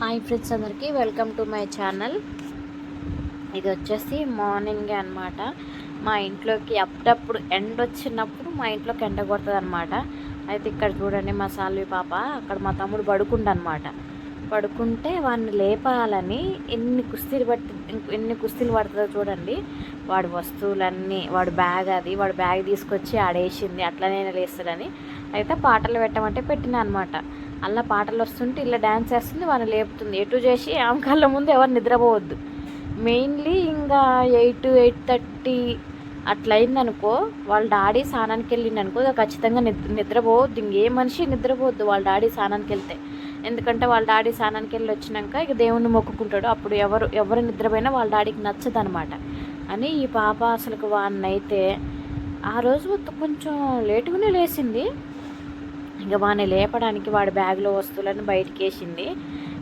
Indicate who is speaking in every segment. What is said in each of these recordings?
Speaker 1: Hi friends అందరికీ welcome to my channel. ఇది వచ్చేసి మార్నింగే అనమాట మా ఇంట్లోకి అప్పుడప్పుడు ఎండ వచ్చినప్పుడు మా ఇంట్లోకి ఎండ కొడుతుంది అనమాట అయితే ఇక్కడ చూడండి మా సాల్వి పాప అక్కడ మా తమ్ముడు పడుకుండు అనమాట పడుకుంటే వాడిని లేపాలని ఎన్ని కుస్తీలు పట్టి ఎన్ని కుస్తీలు పడుతుందో చూడండి. వాడి వస్తువులన్నీ వాడి బ్యాగ్ అది వాడి బ్యాగ్ తీసుకొచ్చి ఆడేసింది అట్లనే లేస్తాడని. అయితే పాటలు పెట్టమంటే పెట్టిన అనమాట అలా పాటలు వస్తుంటే ఇలా డ్యాన్స్ వేస్తుంది వాళ్ళని లేపుతుంది. ఎటు చేసి ఆమె కళ్ళ ముందు ఎవరు నిద్రపోవద్దు. మెయిన్లీ ఇంకా ఎయిట్ ఎయిట్ థర్టీ అట్లా అయిందనుకో వాళ్ళ డాడీ స్నానానికి వెళ్ళింది అనుకో ఖచ్చితంగా నిద్ర నిద్రపోవద్దు. ఇంకే మనిషి నిద్రపోవద్దు వాళ్ళ డాడీ స్నానానికి వెళ్తే. ఎందుకంటే వాళ్ళ డాడీ స్నానానికి వెళ్ళి వచ్చినాక ఇక దేవుణ్ణి మొక్కుకుంటాడు. అప్పుడు ఎవరు ఎవరు నిద్రపోయినా వాళ్ళ డాడీకి నచ్చదు అనమాట అని ఈ పాప అసలు వాన్నైతే ఆ రోజు కొంచెం లేటుగానే లేచింది. ఇంకా వాడిని లేపడానికి వాడి బ్యాగ్లో వస్తువులను బయటికి వేసింది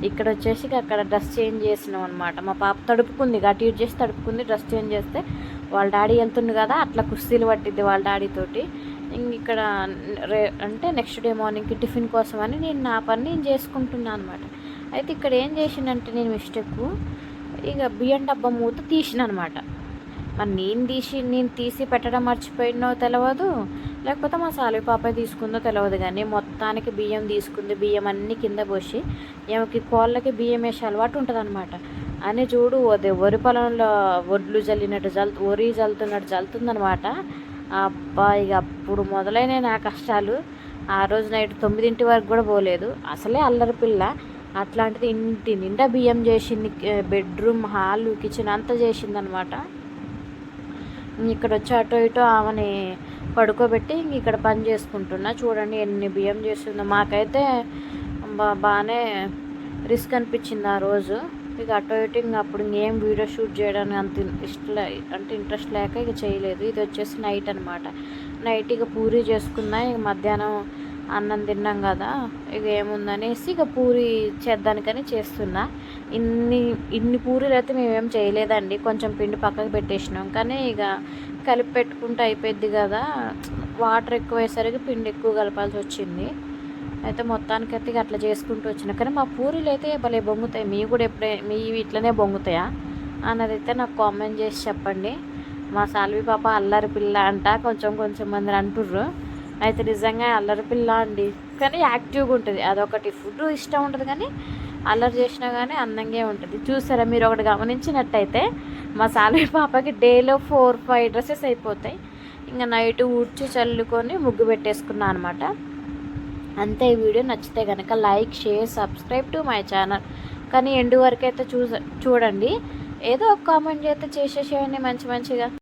Speaker 1: ఇక్కడ వచ్చేసి అక్కడ డ్రెస్ చేంజ్ చేసినాం అనమాట మా పాప తడుపుకుంది అటు ఇటు చేసి తడుపుకుంది డ్రెస్ చేంజ్ చేస్తే వాళ్ళ డాడీ వెళ్తుంది కదా అట్లా కుస్తీలు పట్టిద్ది వాళ్ళ డాడీతోటి ఇంక ఇక్కడ రే అంటే నెక్స్ట్ డే మార్నింగ్కి టిఫిన్ కోసం అని నేను నా పని నేను చేసుకుంటున్నాను అనమాట అయితే ఇక్కడ ఏం చేసిందంటే నేను మిస్టేక్ ఇక బియ్యం డబ్బా మూత తీసిన అనమాట మరి నేను తీసి నేను తీసి పెట్టడం మర్చిపోయినో తెలియదు లేకపోతే మా సాలి పాప తీసుకుందో తెలియదు కానీ మొత్తానికి బియ్యం తీసుకుంది బియ్యం అన్నీ కింద పోసి ఏమకి కోళ్ళకి బియ్యం వేసే అలవాటు ఉంటుంది అనమాట అని చూడు అదే వరి పొలంలో వడ్లు జల్లినట్టు జల్ వరి జల్లుతున్నట్టు జల్లుతుందనమాట అబ్బా ఇక అప్పుడు మొదలైన నా కష్టాలు. ఆ రోజు నైట్ తొమ్మిదింటి వరకు కూడా పోలేదు. అసలే అల్లరి పిల్ల. అట్లాంటిది ఇంటి నిండా బియ్యం చేసింది బెడ్రూమ్ హాల్ కిచెన్ అంతా చేసిందనమాట ఇక్కడ వచ్చి అటు ఇటు ఆమెని పడుకోబెట్టి ఇంక ఇక్కడ పని చేసుకుంటున్నా. చూడండి ఎన్ని బియ్యం చేస్తుందో. మాకైతే బా బాగానే రిస్క్ అనిపించింది ఆ రోజు. ఇక అటు ఇటు ఇంక అప్పుడు ఇంకేం వీడియో షూట్ చేయడానికి అంత ఇష్ట అంటే ఇంట్రెస్ట్ లేక ఇక చేయలేదు. ఇది వచ్చేసి నైట్ అనమాట నైట్ ఇక పూరి చేసుకున్నా. ఇక మధ్యాహ్నం అన్నం తిన్నాం కదా. ఇక ఏముందనేసి ఇక పూరి చేద్దానికని చేస్తున్నా. ఇన్ని ఇన్ని పూరీలు అయితే మేమేం చేయలేదండి. కొంచెం పిండి పక్కకు పెట్టేసినాం. కానీ ఇక కలిపి పెట్టుకుంటే అయిపోయింది కదా. వాటర్ ఎక్కువ వేసరికి పిండి ఎక్కువ కలపాల్సి వచ్చింది. అయితే మొత్తానికి అయితే అట్లా చేసుకుంటూ వచ్చిన. కానీ మా పూరీలు అయితే భలే బొంగుతాయి. మీ కూడా ఎప్పుడే మీ ఇట్లనే బొంగుతాయా? అన్నది అయితే నాకు కామెంట్ చేసి చెప్పండి. మా సాల్వి పాప అల్లరి పిల్ల అంట కొంచెం కొంచెం మంది అంటుర్రు. అయితే నిజంగా అల్లరి పిల్ల అండి. కానీ యాక్టివ్గా ఉంటుంది. అదొకటి. ఫుడ్ ఇష్టం ఉంటుంది కానీ అల్లరి చేసినా కానీ అందంగా ఉంటుంది. చూసారా? మీరు ఒకటి గమనించినట్టయితే మా సాలరీ పాపకి డేలో ఫోర్ ఫైవ్ డ్రెస్సెస్ అయిపోతాయి. ఇంకా నైట్ ఊడ్చి చల్లుకొని ముగ్గు పెట్టేసుకున్నాను అనమాట. అంతే ఈ వీడియో నచ్చితే కనుక like share subscribe to my channel. కానీ ఎండు వరకు అయితే చూ చూడండి. ఏదో ఒక కామెంట్ చేస్తే చేసేసేయండి మంచి మంచిగా.